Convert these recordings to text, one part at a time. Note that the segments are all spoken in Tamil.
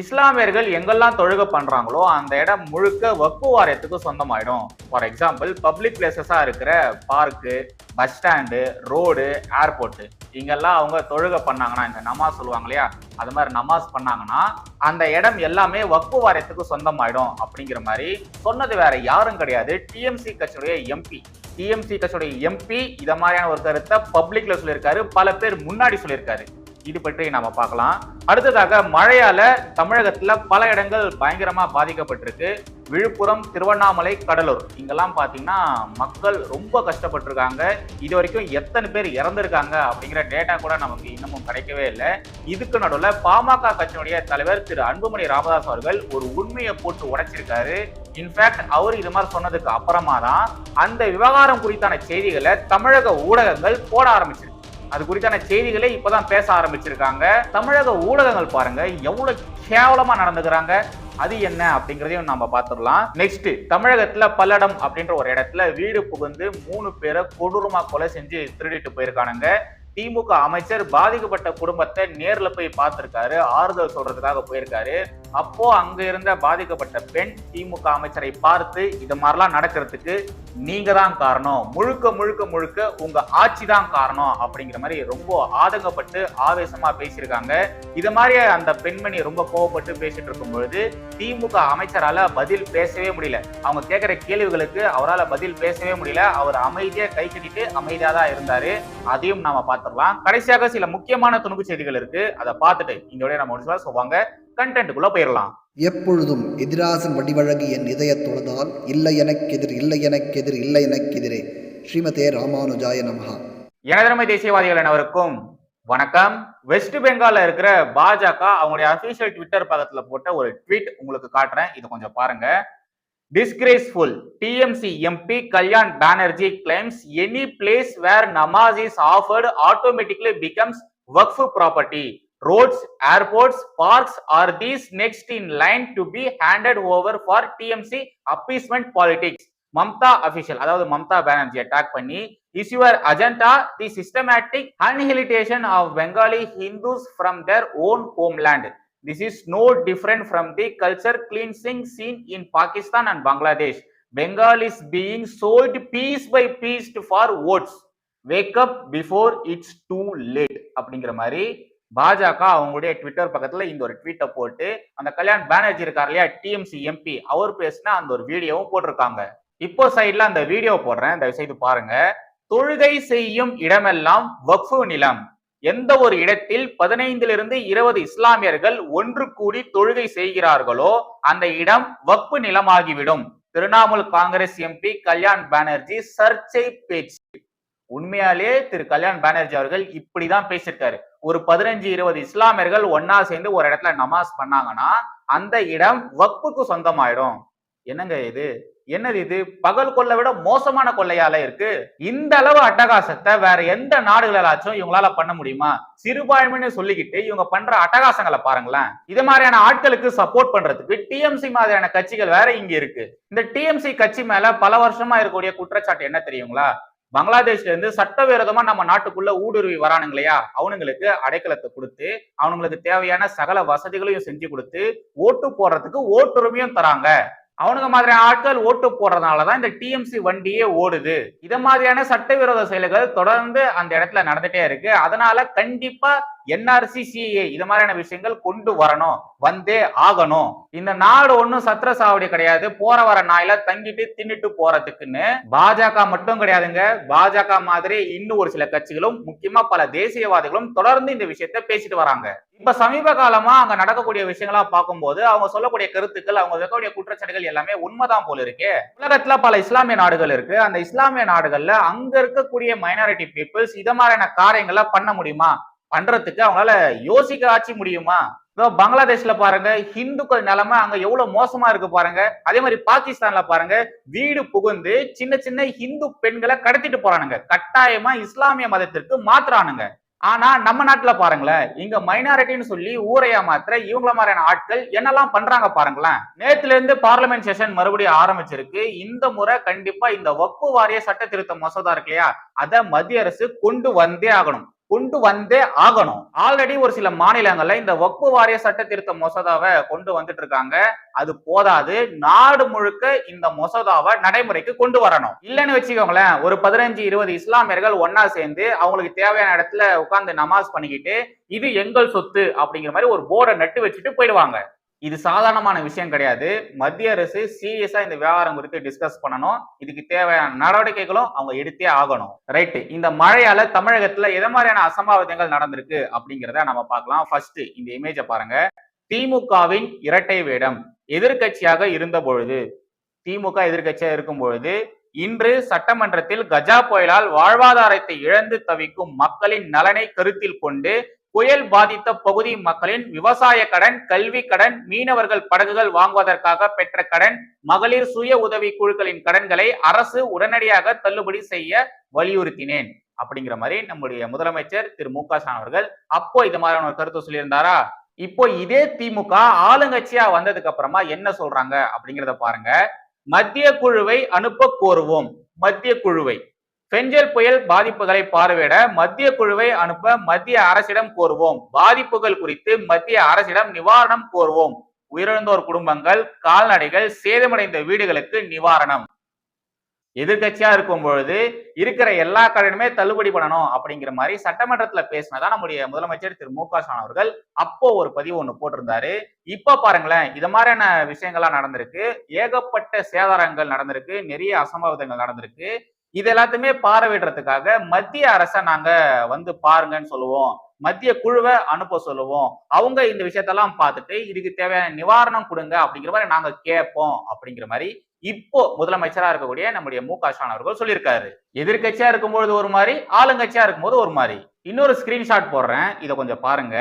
இஸ்லாமியர்கள் எங்கெல்லாம் தொழுகை பண்றாங்களோ அந்த இடம் முழுக்க வக்பு வாரியத்துக்கு சொந்தமாயிடும். ஃபார் எக்ஸாம்பிள் பப்ளிக் பிளேசஸா இருக்கிற park bus stand road airport இங்கெல்லாம் அவங்க தொழுகை பண்ணாங்கன்னா இந்த நமாஸ் சொல்லுவாங்க இல்லையா? அது மாதிரி நமாஸ் பண்ணாங்கன்னா அந்த இடம் எல்லாமே வக்பு வாரியத்துக்கு சொந்தமாயிடும் அப்படிங்கிற மாதிரி சொன்னது வேற யாரும் கிடையாது. டிஎம்சி கட்சியுடைய எம்பி டிஎம்சி கட்சியுடைய எம்பி இதை மாதிரியான ஒரு கருத்தை பப்ளிக்ல சொல்லியிருக்காரு. பல பேர் முன்னாடி சொல்லியிருக்காரு. இது பற்றி நாம பார்க்கலாம். அடுத்ததாக மழையால தமிழகத்துல பல இடங்கள் பயங்கரமா பாதிக்கப்பட்டிருக்கு. விழுப்புரம் திருவண்ணாமலை கடலூர். இங்கெல்லாம் பார்த்தீங்கன்னா மக்கள் ரொம்ப கஷ்டப்பட்டிருக்காங்க. இது வரைக்கும் எத்தனை பேர் இறந்திருக்காங்க அப்படிங்கிற டேட்டா கூட நமக்கு இன்னமும் கிடைக்கவே இல்லை. இதுக்கு நடுவில் பாமக கட்சியினுடைய தலைவர் திரு அன்புமணி ராமதாஸ் அவர்கள் ஒரு உண்மையை போட்டு உடைச்சிருக்காரு. இன்ஃபேக்ட் அவர் இது மாதிரி சொன்னதுக்கு அப்புறமா தான் அந்த விவகாரம் குறித்தான செய்திகளை தமிழக ஊடகங்கள் போட ஆரம்பிச்சிருக்கு. அது குறித்தான செய்திகளை இப்போதான் பேச ஆரம்பிச்சிருக்காங்க. தமிழக ஊடகங்கள் பாருங்க எவ்வளவு கேவலமா நடந்துக்கிறாங்க அது என்ன அப்படிங்கிறதையும் நம்ம பார்த்துடலாம். நெக்ஸ்ட் தமிழகத்துல பல்லடம் அப்படின்ற ஒரு இடத்துல வீடு புகுந்து மூணு பேரை கொடூரமா கொலை செஞ்சு திருடிட்டு போயிருக்கானுங்க. திமுக அமைச்சர் பாதிக்கப்பட்ட குடும்பத்தை நேர்ல போய் பார்த்திருக்காரு ஆறுதல் சொல்றதுக்காக போயிருக்காரு. அப்போ அங்க இருந்த பாதிக்கப்பட்ட பெண் திமுக அமைச்சரை பார்த்து இது மாதிரிலாம் நடக்கிறதுக்கு நீங்க தான் காரணம். முழுக்க முழுக்க முழுக்க உங்க ஆட்சி தான் காரணம் அப்படிங்கிற மாதிரி ரொம்ப ஆதங்கப்பட்டு ஆவேசமா பேசியிருக்காங்க. இது மாதிரி அந்த பெண்மணி ரொம்ப கோவப்பட்டு பேசிட்டு இருக்கும் பொழுது திமுக அமைச்சரால பதில் பேசவே முடியல. அவங்க கேட்கிற கேள்விகளுக்கு அவரால் பதில் பேசவே முடியல. அவர் அமைதியா கை கட்டிட்டு அமைதியா தான் இருந்தாரு. அதையும் நாம பார்த்துடலாம். கடைசியாக சில முக்கியமான துணுக்கு செய்திகள் இருக்கு. அதை பார்த்துட்டு இந்த நம்ம முடிச்சுலாம் சொல்லுவாங்க கண்டென்ட்டுக்குள்ள போயிடலாம் எப்பொழுதும் எதிராசன் வடிவழகு என் இதய தொழுதால் இல்லை எனக்கெதிர் இல்லை எனக்கெதிர் இல்லை எனக்கெதிரே. ஸ்ரீமதே ராமானுஜாய நமஹா. எனதரமை தேசியவாதிகள் அனைவருக்கும் வணக்கம். வெஸ்ட் பெங்கால்ல இருக்கிற பாஜக அவங்களுடைய அபிஷியல் ட்விட்டர் பக்கத்துல போட்ட ஒரு ட்வீட் உங்களுக்கு காட்டுறேன். இது கொஞ்சம் பாருங்க. Disgraceful TMC MP Kalyan Banerjee claims any place where namaz is offered automatically becomes waqf property roads airports parks are these next in line to be handed over for TMC appeasement politics. Mamata official அதாவது மம்தா பானர்ஜி அட்டாக் பண்ணி is your agenda the systematic annihilation of Bengali Hindus from their own homeland this is no different from the culture cleansing seen in Pakistan and Bangladesh Bengal is being sold piece by piece for votes wake up before it's too late அப்படிங்கிற மாதிரி பாஜக அவங்களுடைய ட்விட்டர் பக்கத்துல இந்த ஒரு ட்வீட்டை போட்டு அந்த கல்யாண் பானர்ஜி இருக்கார் இல்லையா டிஎம்சி எம்பி அவர் பேசின அந்த ஒரு வீடியோவும் போட்டிருக்காங்க. இப்போ சைட்ல அந்த வீடியோ போடுறேன். தயவு செய்து பாருங்க. தொழுகை செய்யும் இடமெல்லாம் வக்ஃபு நிலம். எந்த ஒரு இடத்தில் பதினைந்திலிருந்து இருபது இஸ்லாமியர்கள் ஒன்று கூடி தொழுகை செய்கிறார்களோ அந்த இடம் வக்ஃபு நிலமாகிவிடும். திரிணாமுல் காங்கிரஸ் எம்பி கல்யாண் பானர்ஜி சர்ச்சை பேச்சு. உண்மையாலே திரு கல்யாண் பானர்ஜி அவர்கள் இப்படிதான் பேசியிருக்காரு. ஒரு பதினஞ்சு இருபது இஸ்லாமியர்கள் ஒன்னா சேர்ந்து ஒரு இடத்துல நமாஸ் பண்ணாங்கன்னா அந்த இடம் வக்புக்கு சொந்தமாயிடும். என்னங்க இது? என்னது இது? பகல் கொள்ளை விட மோசமான கொள்ளையால இருக்கு. இந்த அளவு அட்டகாசத்தை வேற எந்த நாடுகளாச்சும் இவங்களால பண்ண முடியுமா? சிறுபான்மைன்னு சொல்லிக்கிட்டு இவங்க பண்ற அட்டகாசங்களை பாருங்களேன். இது மாதிரியான ஆட்களுக்கு சப்போர்ட் பண்றதுக்கு டிஎம்சி மாதிரியான கட்சிகள் வேற இங்க இருக்கு. இந்த டிஎம்சி கட்சி மேல பல வருஷமா இருக்கக்கூடிய குற்றச்சாட்டு என்ன தெரியுங்களா? பங்களாதேஷ்ல இருந்து சட்டவிரோதமா நம்ம நாட்டுக்குள்ள ஊடுருவி வரானுங்க இல்லையா? அவனுங்களுக்கு அடைக்கலத்தை கொடுத்து அவனுங்களுக்கு தேவையான சகல வசதிகளையும் செஞ்சு கொடுத்து ஓட்டு போடுறதுக்கு ஓட்டுரிமையும் தராங்க. அவனுங்க மாதிரியான ஆட்கள் ஓட்டு போடுறதுனாலதான் இந்த டிஎம்சி வண்டியே ஓடுது. இத மாதிரியான சட்டவிரோத செயல்கள் தொடர்ந்து அந்த இடத்துல நடந்துட்டே இருக்கு. அதனால கண்டிப்பா என்ஆர்சி சிஏ இது மாதிரியான விஷயங்கள் கொண்டு வரணும் வந்தே ஆகணும். இந்த நாடு ஒன்றும் சத்திர சாவடி கிடையாது. போற வர நாயில தங்கிட்டு தின்னுட்டு போறதுக்குன்னு பாஜக மட்டும் கிடையாதுங்க. பாஜக மாதிரி இன்னும் ஒரு சில கட்சிகளும் முக்கியமா பல தேசியவாதிகளும் தொடர்ந்து இந்த விஷயத்த பேசிட்டு வராங்க. இப்ப சமீப காலமா அங்க நடக்கக்கூடிய விஷயங்களா பார்க்கும்போது அவங்க சொல்லக்கூடிய கருத்துக்கள் அவங்க வைக்கக்கூடிய குற்றச்சாட்டுகள் எல்லாமே உண்மைதான் போல இருக்கு. உலகத்துல பல இஸ்லாமிய நாடுகள் இருக்கு. அந்த இஸ்லாமிய நாடுகள்ல அங்க இருக்கக்கூடிய மைனாரிட்டி பீப்புள்ஸ் இத மாதிரியான காரியங்களை பண்ண முடியுமா? பண்றதுக்கு அவங்களால யோசிக்க ஆட்சி முடியுமா? இப்போ பங்களாதேஷ்ல பாருங்க ஹிந்துக்கள் நிலைமை அங்க எவ்வளவு மோசமா இருக்கு பாருங்க. அதே மாதிரி பாகிஸ்தான்ல பாருங்க வீடு புகுந்து சின்ன சின்ன ஹிந்து பெண்களை கடத்திட்டு போறானுங்க. கட்டாயமா இஸ்லாமிய மதத்திற்கு மாத்துறானுங்க. ஆனா நம்ம நாட்டுல பாருங்களேன் இங்க மைனாரிட்டின்னு சொல்லி ஊரையா மாத்திர இவங்கள மாதிரியான ஆட்கள் என்னெல்லாம் பண்றாங்க பாருங்களேன். நேத்துல இருந்து பார்லிமெண்ட் செஷன் மறுபடியும் ஆரம்பிச்சிருக்கு. இந்த முறை கண்டிப்பா இந்த வக்பு வாரிய சட்ட திருத்த மசோதா இருக்கு இல்லையா? அதை மத்திய அரசு கொண்டு வந்தே ஆகணும். கொண்டு வந்தே ஆகணும். ஆல்ரெடி ஒரு சில மாநிலங்கள்ல இந்த வக்பு வாரிய சட்ட திருத்த மசோதாவை கொண்டு வந்துட்டு இருக்காங்க. அது போதாது. நாடு முழுக்க இந்த மசோதாவை நடைமுறைக்கு கொண்டு வரணும். இல்லைன்னு வச்சுக்கோங்களேன் ஒரு பதினஞ்சு இருபது இஸ்லாமியர்கள் ஒன்னா சேர்ந்து அவங்களுக்கு தேவையான இடத்துல உட்கார்ந்து நமாஸ் பண்ணிக்கிட்டு இது எங்கள் சொத்து அப்படிங்கிற மாதிரி ஒரு போர்டை நட்டு வச்சுட்டு போயிடுவாங்க. இது சாதாரணமான விஷயம் கிடையாது. மத்திய அரசு சீரியஸா இந்த விவகாரம் குறித்து டிஸ்கஸ் பண்ணணும். இதுக்கு தேவையான நடவடிக்கைகளும் அவங்க எடுத்தே ஆகணும். ரைட்டு இந்த மழையால தமிழகத்துல எதை மாதிரியான அசம்பாவிதங்கள் நடந்திருக்கு அப்படிங்கிறத நம்ம பார்க்கலாம். ஃபர்ஸ்ட் இந்த இமேஜை பாருங்க. திமுகவின் இரட்டை வேடம் எதிர்க்கட்சியாக இருந்த பொழுது திமுக எதிர்க்கட்சியா இருக்கும் பொழுது இன்று சட்டமன்றத்தில் கஜா புயலால் வாழ்வாதாரத்தை இழந்து தவிக்கும் மக்களின் நலனை கருத்தில் கொண்டு புயல் பாதித்த பகுதி மக்களின் விவசாய கடன் கல்வி கடன் மீனவர்கள் படகுகள் வாங்குவதற்காக பெற்ற கடன் மகளிர் சுய உதவி குழுக்களின் கடன்களை அரசு உடனடியாக தள்ளுபடி செய்ய வலியுறுத்தினேன். அப்படிங்கிற மாதிரி நம்முடைய முதலமைச்சர் திரு. மு. க. ஸ்டாலின் அவர்கள் அப்போ இது மாதிரியான ஒரு கருத்து சொல்லியிருந்தாரா? இப்போ இதே திமுக ஆளுங்கட்சியா வந்ததுக்கு அப்புறமா என்ன சொல்றாங்க அப்படிங்கிறத பாருங்க. மத்திய குழுவை அனுப்ப கோருவோம். மத்திய குழுவை. பெஞ்சல் புயல் பாதிப்புகளை பார்வையிட மத்திய குழுவை அனுப்ப மத்திய அரசிடம் கோருவோம். பாதிப்புகள் குறித்து மத்திய அரசிடம் நிவாரணம் கோருவோம். உயிரிழந்தோர் குடும்பங்கள் கால்நடைகள் சேதமடைந்த வீடுகளுக்கு நிவாரணம். எதிர்கட்சியா இருக்கும் பொழுது இருக்கிற எல்லா கடனுமே தள்ளுபடி பண்ணணும் அப்படிங்கிற மாதிரி சட்டமன்றத்துல பேசினதா நம்முடைய முதலமைச்சர் திரு. மு. க. ஸ்டாலின் அவர்கள் அப்போ ஒரு பதிவு ஒண்ணு போட்டிருந்தாரு. இப்ப பாருங்களேன் இது மாதிரியான விஷயங்கள்லாம் நடந்திருக்கு. ஏகப்பட்ட சேதாரங்கள் நடந்திருக்கு. நிறைய அசம்பாவிதங்கள் நடந்திருக்கு. இது எல்லாத்தையுமே பார்வையிடுறதுக்காக மத்திய அரசை நாங்க வந்து பாருங்கன்னு சொல்லுவோம். மத்திய குழுவை அனுப்ப சொல்லுவோம். அவங்க இந்த விஷயத்தெல்லாம் பார்த்துட்டு இதுக்கு தேவையான நிவாரணம் கொடுங்க அப்படிங்கிற மாதிரி நாங்க கேட்போம் அப்படிங்கிற மாதிரி இப்போ முதலமைச்சரா இருக்கக்கூடிய நம்முடைய மு க ஸ்டாலின் அவர்கள் சொல்லியிருக்காரு. எதிர்கட்சியா இருக்கும்போது ஒரு மாதிரி ஆளுங்கட்சியா இருக்கும்போது ஒரு மாதிரி. இன்னொரு ஸ்கிரீன்ஷாட் போடுறேன். இதை கொஞ்சம் பாருங்க.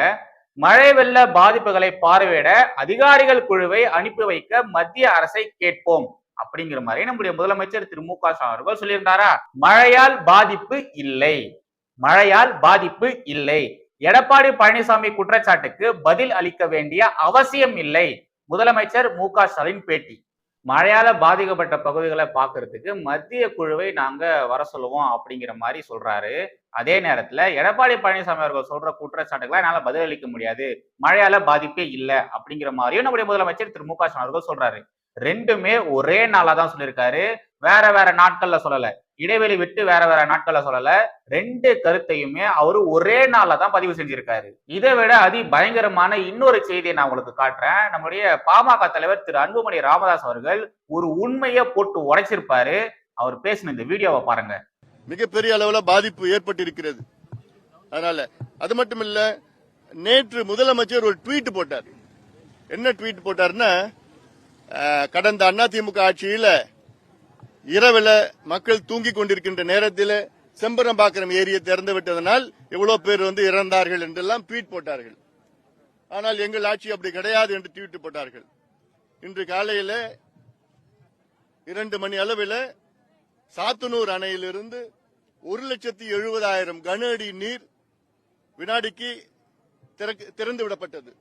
மழை வெள்ள பாதிப்புகளை பார்வையிட அதிகாரிகள் குழுவை அனுப்பி வைக்க மத்திய அரசை கேட்போம். அப்படிங்கிற மாதிரி நம்முடைய முதலமைச்சர் திரு மு க ஸ்டாலின் அவர்கள் சொல்லியிருந்தாரா? மழையால் பாதிப்பு இல்லை. மழையால் பாதிப்பு இல்லை. எடப்பாடி பழனிசாமி குற்றச்சாட்டுக்கு பதில் அளிக்க வேண்டிய அவசியம் இல்லை. முதலமைச்சர் மு க ஸ்டாலின் பேட்டி. மழையால பாதிக்கப்பட்ட பகுதிகளை பார்க்கறதுக்கு மத்திய குழுவை நாங்க வர சொல்லுவோம் அப்படிங்கிற மாதிரி சொல்றாரு. அதே நேரத்துல எடப்பாடி பழனிசாமி அவர்கள் சொல்ற குற்றச்சாட்டுகளை என்னால பதிலளிக்க முடியாது. மழையால பாதிப்பே இல்லை அப்படிங்கிற மாதிரியும் நம்முடைய முதலமைச்சர் திரு மு க ஸ்டாலின் அவர்கள் சொல்றாரு. ரெண்டுமே ஒரே நாளா தான் சொல்லியிருக்காரு. வேற வேற நாட்கள்ல சொல்லல. இடைவெளி விட்டு வேற வேற நாட்கள்ல சொல்லல. ரெண்டு கருத்தையுமே அவரு ஒரே நாள்ல தான் பதிவு செஞ்சிருக்காரு. இதை விட அதி பயங்கரமான இன்னொரு செய்தியை நான் உங்களுக்கு காட்டுறேன். நம்முடைய பாமக தலைவர் திரு அன்புமணி ராமதாஸ் அவர்கள் ஒரு உண்மையை போட்டு உடைச்சிருப்பாரு. அவர் பேசின இந்த வீடியோவை பாருங்க. மிகப்பெரிய அளவுல பாதிப்பு ஏற்பட்டிருக்கிறது. அதனால அது மட்டும் இல்ல நேற்று முதலமைச்சர் ஒரு ட்வீட் போட்டார். என்ன ட்வீட் போட்டார்னா கடந்த அதிமுக ஆட்சியில் இரவில் மக்கள் தூங்கிக் கொண்டிருக்கின்ற நேரத்தில் செம்பரம்பாக்கம் ஏரியை திறந்து விட்டதனால் இவ்வளவு பேர் வந்து இறந்தார்கள் என்றெல்லாம் ட்வீட் போட்டார்கள். ஆனால் எங்கள் ஆட்சி அப்படி கிடையாது என்று ட்வீட் போட்டார்கள். இன்று காலையில் இரண்டு மணி அளவில் சாத்தனூர் அணையிலிருந்து ஒரு லட்சத்தி எழுபதாயிரம் கன அடி நீர் வினாடிக்கு திறந்து விடப்பட்டது.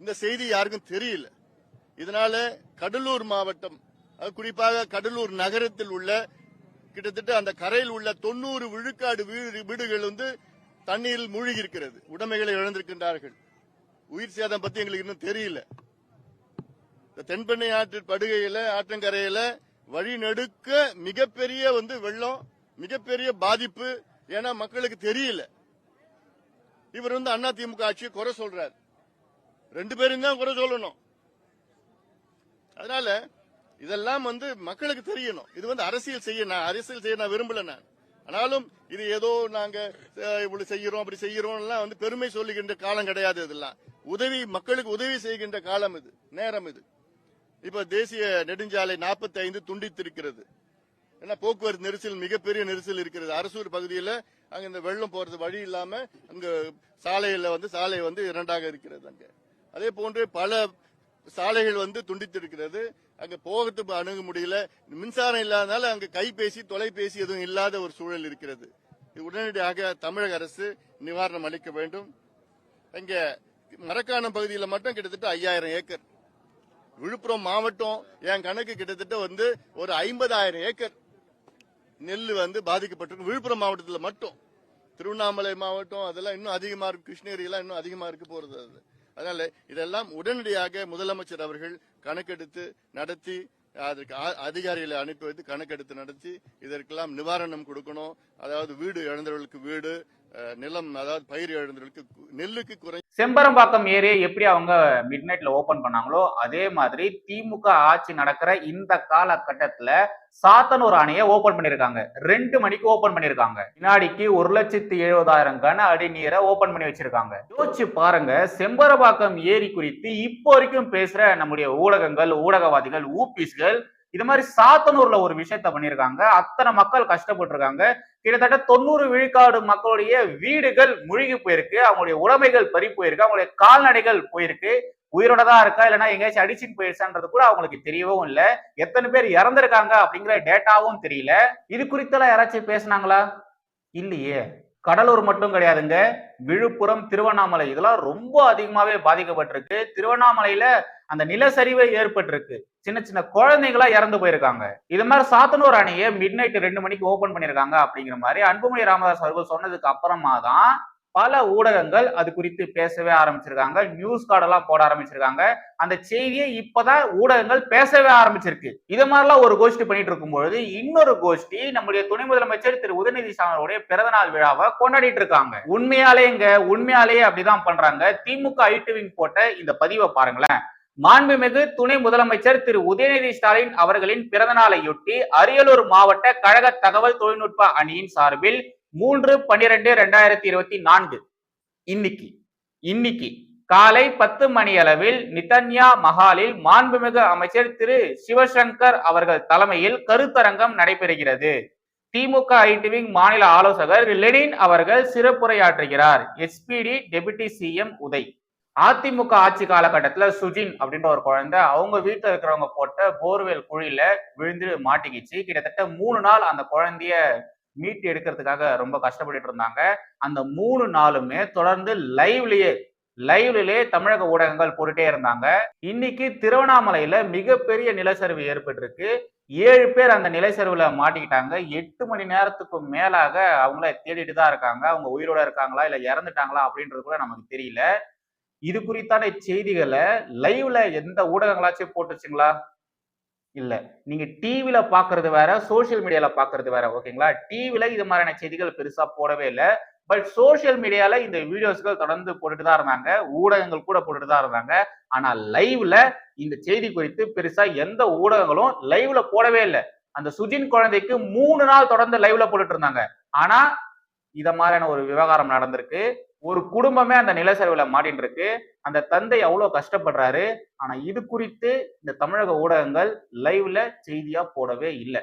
இந்த செய்தி யாருக்கும் தெரியல. இதனால கடலூர் மாவட்டம் அது குறிப்பாக கடலூர் நகரத்தில் உள்ள கிட்டத்தட்ட அந்த கரையில் உள்ள தொண்ணூறு விழுக்காடு வீடு- வீடுகள் வந்து தண்ணீரில் மூழ்கி இருக்கிறது உடைமைகளை இழந்திருக்கின்றார்கள். உயிர் சேதம் பத்தி எங்களுக்கு இன்னும் தெரியல. இந்த தென்பெண்ணை ஆற்று படுகையில ஆற்றங்கரையில வழிநடுக்க மிகப்பெரிய வந்து வெள்ளம் மிகப்பெரிய பாதிப்பு ஏன்னா மக்களுக்கு தெரியல. இவர் வந்து அண்ணா திமுக ஆட்சியை குறை சொல்றாரு. ரெண்டு பேரும் தான் குறை சொல்லணும். அதனால இதெல்லாம் வந்து மக்களுக்கு தெரியணும். இது வந்து அரசியல் செய்ய நான் அரசியல் செய்ய நான் விரும்பல நான். ஆனாலும் இது ஏதோ நாங்க இவ்வளவு செய்யறோம் அப்படி செய்யறோம் எல்லாம் வந்து பெருமை சொல்லுகின்ற காலம் கிடையாது இதெல்லாம். உதவி மக்களுக்கு உதவி செய்கின்ற காலம் இது நேரம் இது. இப்ப தேசிய நெடுஞ்சாலை 45 ஐந்து துண்டித்திருக்கிறது. ஏன்னா போக்குவரத்து நெரிசல் மிகப்பெரிய நெரிசல் இருக்கிறது. அரசூர் பகுதியில் அங்க இந்த வெள்ளம் போறது வழி இல்லாம அங்க சாலையில வந்து சாலை வந்து இரண்டாக இருக்கிறது அங்க. அதே போன்று பல சாலைகள் வந்து துண்டித்திருக்கிறது. அங்க போகிறதுக்கு அணுக முடியல. மின்சாரம் இல்லாதனால அங்க கைபேசி தொலைபேசி எதுவும் இல்லாத ஒரு சூழல் இருக்கிறது. உடனடியாக தமிழக அரசு நிவாரணம் அளிக்க வேண்டும். இங்க மரக்காணம் பகுதியில் மட்டும் கிட்டத்தட்ட ஐயாயிரம் ஏக்கர். விழுப்புரம் மாவட்டம் என் கணக்கு கிட்டத்தட்ட வந்து ஒரு ஐம்பதாயிரம் ஏக்கர் நெல் வந்து பாதிக்கப்பட்டிருக்கு. விழுப்புரம் மாவட்டத்தில் மட்டும். திருவண்ணாமலை மாவட்டம் அதெல்லாம் இன்னும் அதிகமா இருக்கு. கிருஷ்ணகிரி எல்லாம் இன்னும் அதிகமா இருக்க போறது அது. அதனால இதெல்லாம் உடனடியாக முதலமைச்சர் அவர்கள் கணக்கெடுத்து நடத்தி அதற்கு அ- அதிகாரிகளை அனுப்பி வைத்து கணக்கெடுத்து நடத்தி இதற்கெல்லாம் நிவாரணம் கொடுக்கணும். அதாவது வீடு இழந்தவர்களுக்கு வீடு நிலம் அதாவது பயிர் இழந்தவர்களுக்கு நெல்லுக்கு குறை செம்பரம்பாக்கம் ஏரியை எப்படி அவங்க மிட் நைட்ல ஓபன் பண்ணாங்களோ அதே மாதிரி திமுக ஆட்சி நடக்கிற இந்த காலகட்டத்துல சாத்தனூர் அணையை ஓபன் பண்ணிருக்காங்க ரெண்டு மணிக்கு ஓபன் பண்ணிருக்காங்க வினாடிக்கு ஒரு லட்சத்தி எழுபதாயிரம் கன அடி நீரை ஓபன் பண்ணி வச்சிருக்காங்க. யோசிச்சு பாருங்க செம்பரம்பாக்கம் ஏரி குறித்து இப்போ வரைக்கும் பேசுற நம்முடைய ஊடகங்கள் ஊடகவாதிகள் ஊபிஸ்கள் இது மாதிரி சாத்தனூர்ல ஒரு விஷயத்த பண்ணியிருக்காங்க அத்தனை மக்கள் கஷ்டப்பட்டு இருக்காங்க கிட்டத்தட்ட தொண்ணூறு விழுக்காடு மக்களுடைய வீடுகள் முழுகி போயிருக்கு. அவங்களுடைய உடைமைகள் பறி போயிருக்கு. அவங்களுடைய கால்நடைகள் போயிருக்கு. உயிரோட தான் இருக்கா? இல்லைன்னா எங்கேயாச்சும் அடிச்சுட்டு போயிருச்சான்றது கூட அவங்களுக்கு தெரியவும் இல்லை. எத்தனை பேர் இறந்துருக்காங்க அப்படிங்கிற டேட்டாவும் தெரியல. இது குறித்தெல்லாம் யாராச்சும் பேசுனாங்களா? இல்லையே. கடலூர் மட்டும் கிடையாதுங்க. விழுப்புரம் திருவண்ணாமலை இதெல்லாம் ரொம்ப அதிகமாவே பாதிக்கப்பட்டிருக்கு. திருவண்ணாமலையில அந்த நிலச்சரிவு ஏற்பட்டிருக்கு. சின்ன சின்ன குழந்தைங்களா இறந்து போயிருக்காங்க. இது மாதிரி சாத்தனூர் அணையை மிட் நைட் ரெண்டு மணிக்கு ஓபன் பண்ணியிருக்காங்க அப்படிங்கிற மாதிரி அன்புமணி ராமதாஸ் அவர்கள் சொன்னதுக்கு அப்புறமா தான் பல ஊடகங்கள் அது குறித்து பேசவே ஆரம்பிச்சிருக்காங்க. நியூஸ் கார்டெல்லாம் போட ஆரம்பிச்சிருக்காங்க. அந்த செய்தியை இப்பதான் ஊடகங்கள் பேசவே ஆரம்பிச்சிருக்கு. இது மாதிரிலாம் ஒரு கோஷ்டி பண்ணிட்டு இருக்கும் பொழுது இன்னொரு கோஷ்டி நம்முடைய துணை முதலமைச்சர் திரு உதயநிதி ஸ்டாலினுடைய பிறந்தநாள் விழாவை கொண்டாடிட்டு இருக்காங்க. உண்மையாலேங்க உண்மையாலேயே அப்படிதான் பண்றாங்க. திமுக ஐட்டுவிங் போட்ட இந்த பதிவை பாருங்களேன். மாண்புமிகு துணை முதலமைச்சர் திரு உதயநிதி ஸ்டாலின் அவர்களின் பிறந்தநாளையொட்டி அரியலூர் மாவட்ட கழக தகவல் தொழில்நுட்ப அணியின் சார்பில் மூன்று பன்னிரெண்டு ரெண்டாயிரத்தி இருபத்தி நான்கு இன்னைக்கு இன்னைக்கு காலை பத்து மணி அளவில் நிதன்யா மஹாலில் மாண்புமிகு அமைச்சர் திரு சிவசங்கர் அவர்கள் தலைமையில் கருத்தரங்கம் நடைபெறுகிறது. திமுக ஐடிவிங் மாநில ஆலோசகர் லெனின் அவர்கள் சிறப்புரையாற்றுகிறார். SPD deputy CM Uday. AIADMK ஆட்சி காலகட்டத்துல சுஜின் அப்படின்ற ஒரு குழந்தை அவங்க வீட்டுல இருக்கிறவங்க போட்ட போர்வெல் குழியில விழுந்து மாட்டிக்கிச்சு. கிட்டத்தட்ட மூணு நாள் அந்த குழந்தைய மீட்டு எடுக்கிறதுக்காக ரொம்ப கஷ்டப்பட்டுட்டு இருந்தாங்க. அந்த மூணு நாளுமே தொடர்ந்து லைவ்லயே லைவ்லயே தமிழக ஊடகங்கள் போட்டுட்டே இருந்தாங்க. இன்னைக்கு திருவண்ணாமலையில மிகப்பெரிய நிலச்சரிவு ஏற்பட்டிருக்கு. ஏழு பேர் அந்த நிலச்சரிவுல மாட்டிக்கிட்டாங்க. எட்டு மணி நேரத்துக்கும் மேலாக அவங்கள தேடிட்டு தான் இருக்காங்க. அவங்க உயிரோட இருக்காங்களா இல்ல இறந்துட்டாங்களா அப்படின்றது கூட நமக்கு தெரியல. இது குறித்தான செய்திகளை லைவ்ல எந்த ஊடகங்களாச்சும் போட்டுச்சுங்களா? இல்ல. நீங்க டிவில பாக்குறது வேற சோஷியல் மீடியால பாக்குறது வேற ஓகேங்களா? டிவில இது மாதிரியான செய்திகள் பெருசா போடவே இல்லை. பட் சோஷியல் மீடியால இந்த வீடியோஸ்கள் தொடர்ந்து போட்டுட்டு தான் இருந்தாங்க. ஊடகங்கள் கூட போட்டுட்டு தான் இருந்தாங்க. ஆனா லைவ்ல இந்த செய்தி குறித்து பெருசா எந்த ஊடகங்களும் லைவ்ல போடவே இல்லை. அந்த சுஜின் குழந்தைக்கு மூணு நாள் தொடர்ந்து லைவ்ல போட்டுட்டு இருந்தாங்க. ஆனா இத மாதிரியான ஒரு விவகாரம் நடந்திருக்கு. ஒரு குடும்பமே அந்த நிலச்சரிவில் மாட்டின்னு இருக்கு அந்த தந்தை அவ்வளோ கஷ்டப்படுறாரு? ஆனா இது குறித்து இந்த தமிழக ஊடகங்கள் லைவ்ல செய்தியா போடவே இல்லை.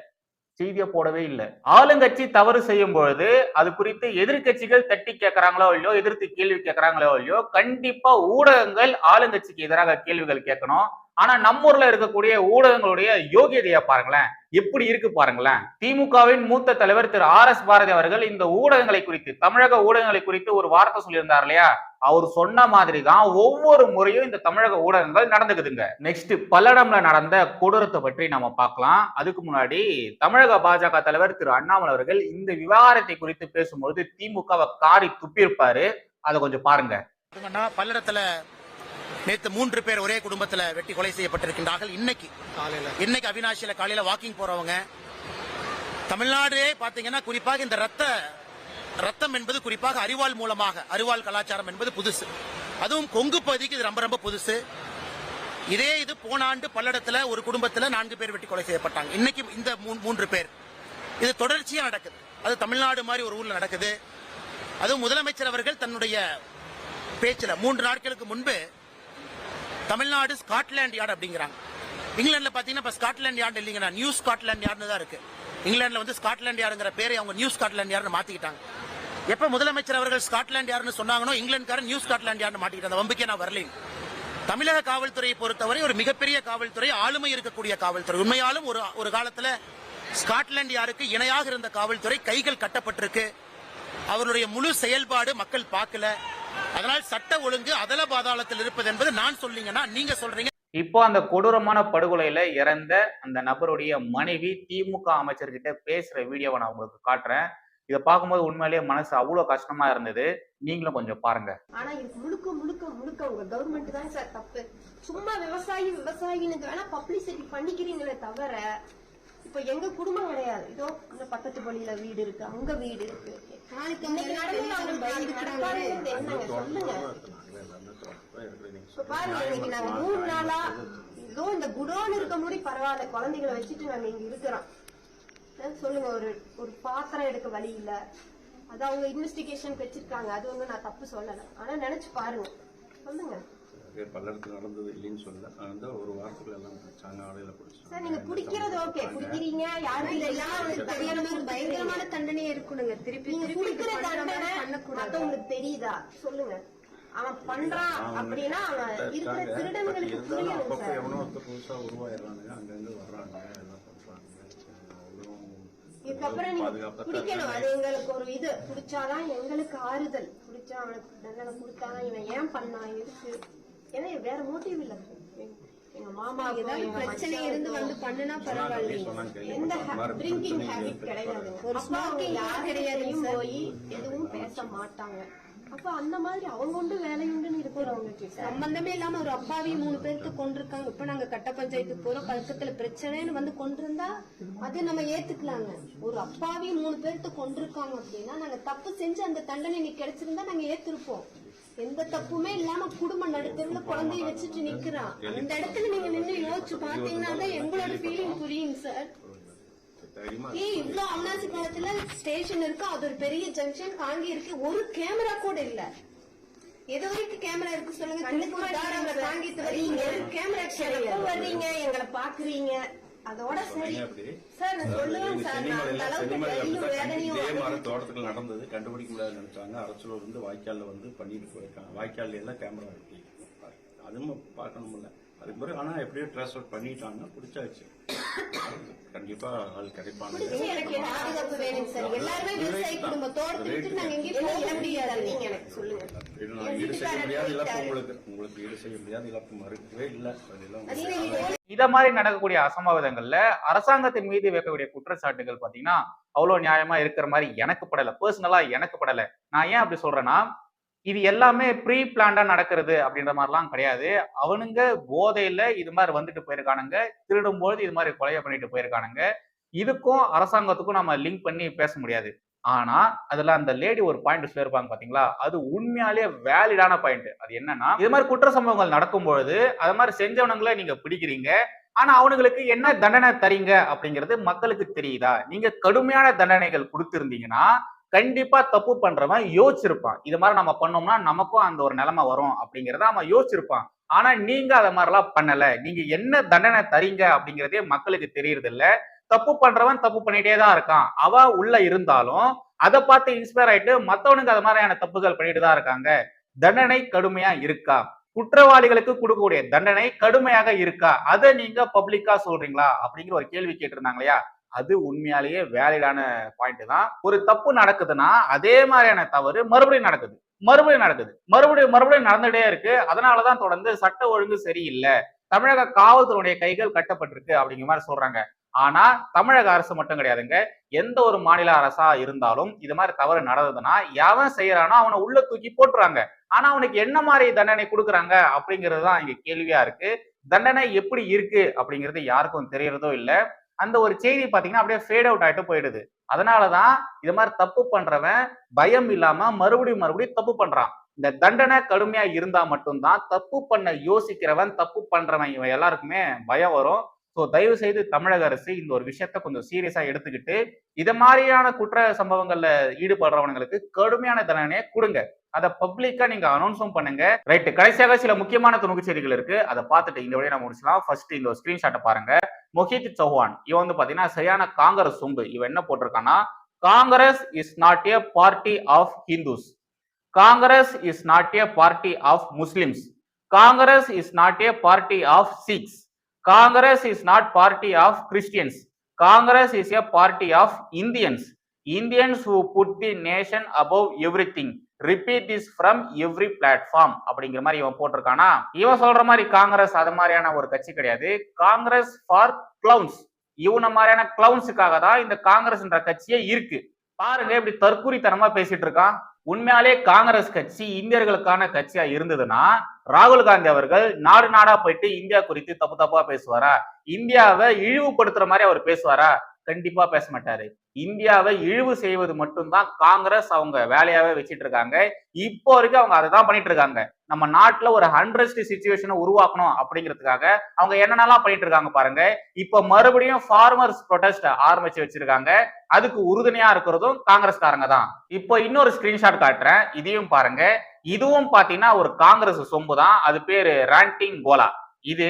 செய்தியா போடவே இல்லை. ஆளுங்கட்சி தவறு செய்யும் பொழுது அது குறித்து எதிர்க்கட்சிகள் தட்டி கேட்கறாங்களோ இல்லையோ எதிர்த்து கேள்வி கேட்கறாங்களோ இல்லையோ கண்டிப்பா ஊடகங்கள் ஆளுங்கட்சிக்கு எதிராக கேள்விகள் கேட்கணும். ஆனா நம்ம ஊர்ல இருக்கக்கூடிய ஊடகங்களுடைய யோகியதைய பாருங்களேன். எப்படி இருக்கு பாருங்களேன். திமுகவின் மூத்த தலைவர் திரு ஆர் எஸ் பாரதி அவர்கள் இந்த ஊடகங்களை குறித்து தமிழக ஊடகங்களை குறித்து ஒரு வார்த்தை சொல்லியிருந்தார் இல்லையா? அவர் சொன்ன மாதிரி தான் ஒவ்வொரு முறையும் இந்த தமிழக ஊடகங்கள் நடந்துக்குதுங்க. நெக்ஸ்ட் பல்லடம்ல நடந்த கொடூரத்தை பற்றி நம்ம பார்க்கலாம். அதுக்கு முன்னாடி தமிழக பாஜக தலைவர் திரு அண்ணாமலை அவர்கள் இந்த விவகாரத்தை குறித்து பேசும்பொழுது திமுகவை காரி துப்பியிருப்பாரு. அதை கொஞ்சம் பாருங்க. பல்லடத்துல நேத்து மூன்று பேர் ஒரே குடும்பத்துல வெட்டி கொலை செய்யப்பட்டிருக்கின்றார்கள். இன்னைக்கு காலையில. இன்னைக்கு அவினாசியில காலையில வாக்கிங் போறவங்க. தமிழ்நாடே பாத்தீங்கன்னா குறிப்பாக இந்த ரத்த ரத்தம் என்பது குறிப்பாக அறிவால் மூலமாக அறிவால் கலாச்சாரம் என்பது புதுசு. அதுவும் கொங்கு பகுதிக்கு இது ரொம்ப ரொம்ப புதுசு. இதே இது போன ஆண்டு பல்லடத்துல ஒரு குடும்பத்துல நான்கு பேர் வெட்டி கொலை செய்யப்பட்டாங்க. இன்னைக்கு இந்த மூன்று பேர். இது தொடர்ச்சியா நடக்குது. அது தமிழ்நாடு மாதிரி ஒரு ஊர்ல நடக்குது. அதுவும் முதலமைச்சர் அவர்கள் தன்னுடைய பேச்சுல மூன்று நாட்களுக்கு முன்பு தமிழ்நாடு ஸ்காட்லாண்ட் யார்டு அப்படிங்கிறாங்க. இங்கிலாந்துல பாத்தீங்கன்னா இப்ப ஸ்காட்லாண்ட் யார்டு இல்லைங்கண்ணா நியூ ஸ்காட்லாண்ட் யார்டு தான் இருக்கு. இங்கிலாந்துல வந்து ஸ்காட்லாண்ட் யாருங்கிற பேரை அவங்க நியூ ஸ்காட்லாண்ட் யார்னு மாத்திக்கிட்டாங்க. எப்ப முதலமைச்சர் அவர்கள் ஸ்காட்லாண்ட் யாருன்னு சொன்னாங்களோ இங்கிலாந்துக்காரன் நியூ ஸ்காட்லாண்ட் யார்னு மாட்டிக்கிட்டாங்க அந்த வம்புக்கே நான் வரலைங்க தமிழக காவல்துறையை பொறுத்தவரை ஒரு மிகப்பெரிய காவல்துறை ஆளுமை இருக்கக்கூடிய காவல்துறை. உண்மையாலும் ஒரு ஒரு காலத்துல ஸ்காட்லாண்ட் யாருக்கு இணையாக இருந்த காவல்துறை கைகள் கட்டப்பட்டிருக்கு. அவருடைய முழு செயல்பாடு மக்கள் பார்க்கல. அதனால் சட்ட ஒழுங்கு அதல பாதாளத்தில் இருப்பது என்பது நான் சொல்லிங்கன்னா நீங்க சொல்றீங்க. இப்போ அந்த கொடூரமான படுகொலையில இறந்த அந்த நபருடைய மனைவி திமுக அமைச்சர்கிட்ட பேசுற வீடியோவை நான் உங்களுக்கு காட்டுறேன். இதை பார்க்கும்போது உண்மையிலேயே மனசு அவ்வளோ கஷ்டமா இருந்தது. நீங்களும் கொஞ்சம் பாருங்க. ஆனா இது முழுக்க முழுக்க முழுக்க உங்க கவர்மெண்ட் தான் சார் தப்பு. சும்மா விவசாயி விவசாயின்னு வேணா பப்ளிசிட்டி பண்ணிக்கிறீங்களே தவிர இப்ப எங்க குடும்பம் கிடையாது. இதோ இந்த பக்கத்து பள்ளியில வீடு இருக்கு அங்க வீடு இருக்கு. பாருங்க நாங்க மூணு நாளா இதோ இந்த குடோன் இருக்க முடி பரவாயில்ல. குழந்தைகளை வச்சுட்டு நாங்க இங்க இருக்கிறோம். சொல்லுங்க ஒரு ஒரு பாத்திரம் எடுக்க வழி இல்ல. அது அவங்க இன்வெஸ்டிகேஷன் வச்சிருக்காங்க. அது ஒண்ணும் நான் தப்பு சொல்லல. ஆனா நினைச்சு பாருங்க. சொல்லுங்க. பல்லடத்தில் நடந்தது இல்லைன்னு சொல்ல அந்த ஒரு வாரத்துக்குள்ள எல்லாம் பிடிச்சாங்க ஆடையில சார் நீங்க குடிக்கிறது ஓகே. குடிக்கிறீங்க யாரும் தெரியற மாதிரி பயங்கரமான தண்டனையே இருக்கணுங்க. திருப்பி நீங்க குடிக்கிற தண்டனை மத்தவங்களுக்கு தெரியுதா? சொல்லுங்க. அவன் பண்றான் அப்படின்னா அவன் இருக்கிற திருடன்களுக்கு புரியணும் அப்பப்ப சார். எவனோ ஒருத்தர் புதுசா உருவாயிடுறாங்க அங்கங்க வர்றாங்க எல்லாம் பண்றாங்க அவ்வளவும் இதுக்கப்புறம் நீங்க குடிக்கணும். அது எங்களுக்கு ஒரு இது. குடிச்சாதான் எங்களுக்கு ஆறுதல். குடிச்சா அவனுக்கு தண்டனை கொடுத்தாதான் இவன் ஏன் பண்ணான்? எதுக்கு? ஏன்னா வேற மோட்டிவ் இல்ல. எங்க- எங்க மாமா ஏதாவது பிரச்சனை இருந்து வந்து பண்ணுனா சொன்னாங்க எந்த ட்ரிங்கிங் ஹேபிட் கிடையாது. ஒரு சார். போய் எதுவும் பேச மாட்டாங்க. அப்ப அந்த மாதிரி அவங்க உண்டு இருக்கிறவங்க கிட்ட. சம்பந்தமே இல்லாம ஒரு அப்பாவி மூணு பேருக்கு கொண்டிருக்காங்க. இப்ப நாங்க கட்ட பஞ்சாயத்துக்கு போறோம். பக்கத்துல பிரச்சனைன்னு வந்து கொண்டிருந்தா அது நம்ம ஏத்துக்கலாங்க. ஒரு அப்பாவி மூணு பேருக்கு கொண்டிருக்காங்க அப்படின்னா நாங்க தப்பு செஞ்சு அந்த தண்டனை இன்னைக்கு கிடைச்சிருந்தா நாங்க ஏத்திருப்போம். எந்த தப்புமே இல்லாம குடும்பம் நடுத்தருல குழந்தைய வச்சுட்டு நிக்கிறான் அந்த இடத்துல நீங்க நின்னு யோசிச்சு பாத்தீங்கன்னா தான் எங்களோட ஃபீலிங் புரியுங்க சார் ஏய் இவ்ளோ அவினாசி காலத்துல ஸ்டேஷன் இருக்கு அது ஒரு பெரிய ஜங்ஷன் காங்கி இருக்கு. ஒரு கேமரா கூட இல்ல. எது வரைக்கும் கேமரா இருக்கு சொல்லுங்க. வரீங்க ஒரு கேமரா வர்றீங்க? எங்களை பாக்குறீங்க அதோட சரி. சார் நான் சொல்லுவேன் சார் நான் அந்த அளவுக்கு சென்னிமலையில தைரியம் இதே வேதனையும் மாதிரி தோட்டத்தில் நடந்தது. கண்டுபிடிக்க முடியாது நினைச்சாங்க. அரசூர் வந்து வாய்க்கால்ல வந்து பண்ணிட்டு போயிருக்காங்க. வாய்க்கால்ல எல்லாம் கேமரா இருக்கு. அதுவும் பார்க்கணும்ல அதுக்கு பிறகு ஆனா எப்படியோ ட்ரெஸ் அவுட் பண்ணிட்டாங்க பிடிச்சாச்சு. கண்டிப்பா ஆள் கிடைப்பாங்க. உங்களுக்கு. உங்களுக்கு ஈடு செய்ய முடியாத. இழப்பு மறுக்கவே இல்லை. அதெல்லாம் இத மாதிரி நடக்கக்கூடிய அசம்பாவிதங்கள்ல அரசாங்கத்தின் மீது வைக்கக்கூடிய குற்றச்சாட்டுகள் பாத்தீங்கன்னா அவ்வளவு நியாயமா இருக்கிற மாதிரி எனக்கு படல. பர்சனலா எனக்கு படல. நான் ஏன் அப்படி சொல்றேன்னா இது எல்லாமே ப்ரீ பிளான்டா நடக்கிறது அப்படின்ற மாதிரிலாம் கிடையாது. அவனுங்க போதையில இது மாதிரி வந்துட்டு போயிருக்கானுங்க. திருடும்போது இது மாதிரி கொலையை பண்ணிட்டு போயிருக்கானுங்க. இதுக்கும் அரசாங்கத்துக்கும் நம்ம லிங்க் பண்ணி பேச முடியாது. ஆனா அதுல அந்த லேடி ஒரு பாயிண்ட் சொல்லியிருப்பாங்க பாத்தீங்களா? அது உண்மையாலேயே வேலிடான பாயிண்ட் அது என்னன்னா இது மாதிரி குற்ற சம்பவங்கள் நடக்கும்பொழுது அது மாதிரி செஞ்சவனுங்களை நீங்க பிடிக்கிறீங்க. ஆனா அவனுங்களுக்கு என்ன தண்டனை தரீங்க அப்படிங்கிறது மக்களுக்கு தெரியுதா? நீங்க கடுமையான தண்டனைகள் கொடுத்திருந்தீங்கன்னா கண்டிப்பா தப்பு பண்றவன் யோசிச்சிருப்பான். இது மாதிரி நம்ம பண்ணோம்னா நமக்கும் அந்த ஒரு நிலைமை வரும் அப்படிங்கிறத அவன் யோசிச்சிருப்பான். ஆனா நீங்க அதை மாதிரிலாம் பண்ணல. நீங்க என்ன தண்டனை தரீங்க அப்படிங்கிறதே மக்களுக்கு தெரியறது இல்ல தப்பு பண்றவன் தப்பு பண்ணிட்டே தான் இருக்கான். அவ உள்ள இருந்தாலும் அதை பார்த்து இன்ஸ்பயர் ஆயிட்டு மத்தவனுக்கு அது மாதிரியான தப்புகள் பண்ணிட்டு தான் இருக்காங்க. தண்டனை கடுமையா இருக்கா? குற்றவாளிகளுக்கு கொடுக்கக்கூடிய தண்டனை கடுமையாக இருக்கா? அதை நீங்க பப்ளிக்கா சொல்றீங்களா? அப்படிங்கிற ஒரு கேள்வி கேட்டிருந்தாங்க இல்லையா? அது உண்மையாலேயே வேலிடான பாயிண்ட் தான். ஒரு தப்பு நடக்குதுன்னா அதே மாதிரியான தவறு மறுபடியும் நடக்குது. மறுபடியும் நடக்குது. மறுபடியும் மறுபடியும் நடந்துகிட்டே இருக்கு. அதனாலதான் தொடர்ந்து சட்ட ஒழுங்கு சரியில்லை. தமிழக காவல்துறையுடைய கைகள் கட்டப்பட்டிருக்கு அப்படிங்கிற மாதிரி சொல்றாங்க. ஆனா தமிழக அரசு மட்டும் கிடையாதுங்க. எந்த ஒரு மாநில அரசா இருந்தாலும் இது மாதிரி தவறு நடந்ததுன்னா எவன் செய்யறானோ அவனை உள்ள தூக்கி போட்டுறாங்க. ஆனா அவனுக்கு என்ன மாதிரி தண்டனை கொடுக்குறாங்க அப்படிங்கிறது தான் இங்க கேள்வியா இருக்கு. தண்டனை எப்படி இருக்கு அப்படிங்கிறது யாருக்கும் தெரியறதோ இல்லை. அந்த ஒரு செய்தி பார்த்தீங்கன்னா அப்படியே ஃபேட் அவுட் ஆகிட்டு போயிடுது. அதனாலதான் இது மாதிரி தப்பு பண்றவன் பயம் இல்லாம மறுபடியும் மறுபடியும் தப்பு பண்றான். இந்த தண்டனை கடுமையா இருந்தா மட்டும்தான் தப்பு பண்ண யோசிக்கிறவன் தப்பு பண்றவன் இவன் எல்லாருக்குமே பயம் வரும். ஸோ தயவு செய்து தமிழக அரசு இந்த ஒரு விஷயத்த கொஞ்சம் சீரியஸா எடுத்துக்கிட்டு இது மாதிரியான குற்ற சம்பவங்கள்ல ஈடுபடுறவங்களுக்கு கடுமையான தண்டனையை கொடுங்க. அதை பப்ளிக்கா நீங்க அனௌன்ஸும் பண்ணுங்க. ரைட்டு கடைசியாக சில முக்கியமான துணுக்கு செய்திகள் இருக்கு. அதை பார்த்துட்டு இந்த வழியை நம்ம முடிச்சலாம் ஃபர்ஸ்ட் இந்த ஒரு ஸ்கிரீன்ஷாட்டை பாருங்க. மொஹித் சௌஹான். இவன் வந்து பாத்தீங்கன்னா சரியான காங்கிரஸ் சொம்பு. இவன் என்ன போட்டிருக்கான்னா Congress is not a party of Hindus Congress is not a party of Muslims Congress is not a party of Sikhs Congress is not party of Christians Congress is a party of Indians Indians who put the nation above every thing repeat is from every platform அப்படிங்கிற மாதிரி இவன் போட்டிருக்கானா? இவன் சொல்ற மாதிரி காங்கிரஸ் அது மாதிரியான ஒரு கட்சி கிடையாது. காங்கிரஸ் ஃபார் கிளவுன்ஸ் இவன மாதிரியான கிளவுன்ஸுக்காக தான் இந்த காங்கிரஸ்ன்ற கட்சியே இருக்கு. பாருங்க இப்படி தற்குறித்தனமா பேசிட்டு இருக்கான். உண்மையாலே காங்கிரஸ் கட்சி இந்தியர்களுக்கான கட்சியா இருந்ததுன்னா ராகுல் காந்தி அவர்கள் நாடு நாடா போயிட்டு இந்தியா குறித்து தப்பு தப்பா பேசுவாரா? இந்தியாவை இழிவுபடுத்துற மாதிரி அவர் பேசுவாரா? கண்டிப்பா பேச மாட்டாரு. இந்தியாவை இழிவு செய்வது மட்டும்தான் காங்கிரஸ் அவங்க வேலையாவே வச்சிட்டு இருக்காங்க இப்போ வரைக்கும் அவங்க அதை தான் பண்ணிட்டு இருக்காங்க நம்ம நாட்டுல ஒரு ஹண்ட்ரஸ்ட் சுச்சுவேஷனை உருவாக்கணும் அப்படிங்கிறதுக்காக அவங்க என்னென்னலாம் பண்ணிட்டு இருக்காங்க பாருங்க. இப்ப மறுபடியும் ஃபார்மர்ஸ் ப்ரொடெஸ்ட் ஆரம்பிச்சு வச்சிருக்காங்க. அதுக்கு உறுதுணையா இருக்கிறதும் காங்கிரஸ்காரங்க தான். இப்போ இன்னொரு ஸ்கிரீன்ஷாட் காட்டுறேன். இதையும் பாருங்க. இதுவும் பாத்தீங்கன்னா ஒரு காங்கிரஸ் சொம்பு தான். அது பேரு ராண்டிங் கோலா இது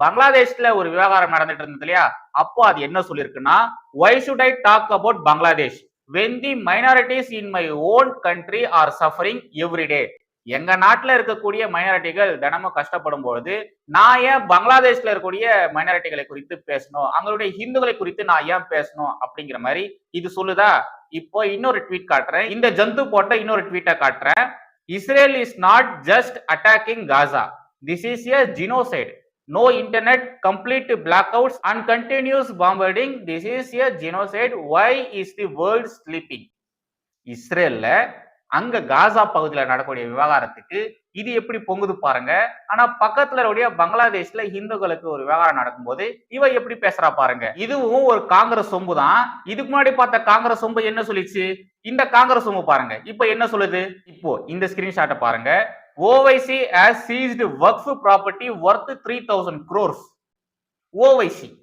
பங்களாதேஷ்ல ஒரு விவகாரம் நடந்துட்டு இருந்தது இல்லையா? அப்போ அது என்ன சொல்லியிருக்குன்னா why should I talk about Bangladesh when the minorities in my own country are suffering everyday எங்க நாட்டில் இருக்கக்கூடிய மைனாரிட்டிகள் தினமும் கஷ்டப்படும் பொழுது நான் ஏன் பங்களாதேஷ்ல இருக்கக்கூடிய மைனாரிட்டிகளை குறித்து பேசணும்? அவங்களுடைய ஹிந்துக்களை குறித்து நான் ஏன் பேசணும்? அப்படிங்கிற மாதிரி இது சொல்லுதா? இப்போ இன்னொரு ட்வீட் காட்டுறேன். இந்த ஜந்து போட்ட இன்னொரு ட்வீட்டை காட்டுறேன். Israel is not just attacking Gaza this is a genocide no internet complete blackouts and continues bombarding this is a genocide why is the world sleeping இஸ்ரேல்ல அங்க காசா பகுதியில் நடக்கக்கூடிய விவகாரத்துக்கு இது எப்படி பொங்குது பாருங்க. ஆனா பக்கத்துல உடைய பங்களாதேஷ்ல இந்துக்களுக்கு ஒரு விவகாரம் நடக்கும்போது இவ எப்படி பேசுறா பாருங்க. இதுவும் ஒரு காங்கிரஸ் சொம்பு தான் இதுக்கு முன்னாடி பார்த்த காங்கிரஸ் சொம்பு என்ன சொல்லிச்சு? இந்த காங்கிரஸ் சொம்பு பாருங்க. இப்போ என்ன சொல்லுது? இப்போ இந்த ஸ்கிரீன்ஷாட்டை பாருங்க. Owaisi has seized waqf property worth three thousand crores Owaisi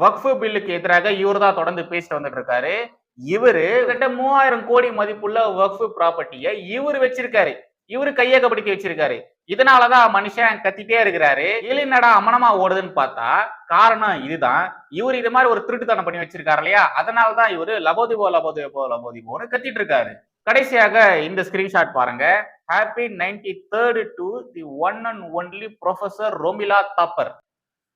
waqf பில்லுக்கு எதிராக இவர் தான் தொடர்ந்து பேசிட்டு வந்துட்டு இருக்காரு. இவரு கிட்ட மூவாயிரம் கோடி மதிப்புள்ள வக்ஃப் ப்ராப்பர்ட்டியை இவர் வச்சிருக்காரு. இவரு கையகப்படுத்தி வச்சிருக்காரு. இதனாலதான் மனுஷன் கத்திட்டே இருக்கிறாரு. இல்லைன்னடா அமனமா ஓடுதுன்னு பார்த்தா காரணம் இதுதான். இவர் இது மாதிரி ஒரு திருட்டுத்தனம் பண்ணி வச்சிருக்காரு இல்லையா? அதனாலதான் இவரு லபோதிபோ லபோதிபோ லபோதிபோன்னு கத்திட்டு இருக்காரு. கடைசியாக இந்த ஸ்கிரீன்ஷாட் பாருங்க. Happy ninety third to the one and only professor Romila Thapar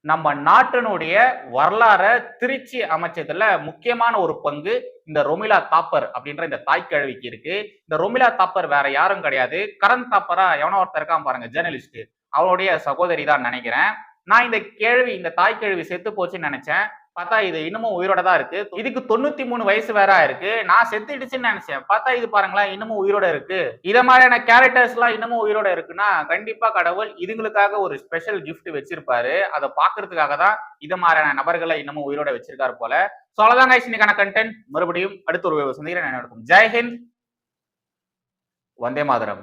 நம்ம நாட்டினுடைய வரலாற திருச்சி அமைச்சதுல முக்கியமான ஒரு பங்கு இந்த ரொமிலா தாப்பர் அப்படின்ற இந்த தாய்க்கிழவிக்கு இருக்கு. இந்த ரொமிலா தாப்பர் வேற யாரும் கிடையாது. கரண் தாப்பரா எவனோ ஒருத்தர் இருக்கான் பாருங்க ஜேர்னலிஸ்ட் அவனுடைய சகோதரி தான் நினைக்கிறேன். நான் இந்த கேள்வி இந்த தாய்க்கிழவி செத்து போச்சுன்னு நினைச்சேன். பார்த்தா இது இன்னமும் உயிரோட தான் இருக்கு. இதுக்கு தொண்ணூத்தி மூணு வயசு வேற இருக்கு நான் செத்துடுச்சுன்னு நினைச்சேன். பார்த்தா இது பாருங்களேன் இன்னமும் உயிரோட இருக்கு. இத மாதிரியான கேரக்டர்ஸ் எல்லாம் இன்னமும் உயிரோட இருக்குன்னா கண்டிப்பா கடவுள் இதுங்களுக்காக ஒரு ஸ்பெஷல் கிஃப்ட் வச்சிருப்பாரு. அதை பாக்குறதுக்காக தான் இது மாதிரியான நபர்களை இன்னமும் உயிரோட வச்சிருக்காரு போல. சோ அவ்வளவுதான் இன்னைக்கான கண்டென்ட் மறுபடியும் அடுத்த ஒரு சந்திக்கிறேன் நடக்கும். ஜெய் ஹிந்த். வந்தே மாதரம்.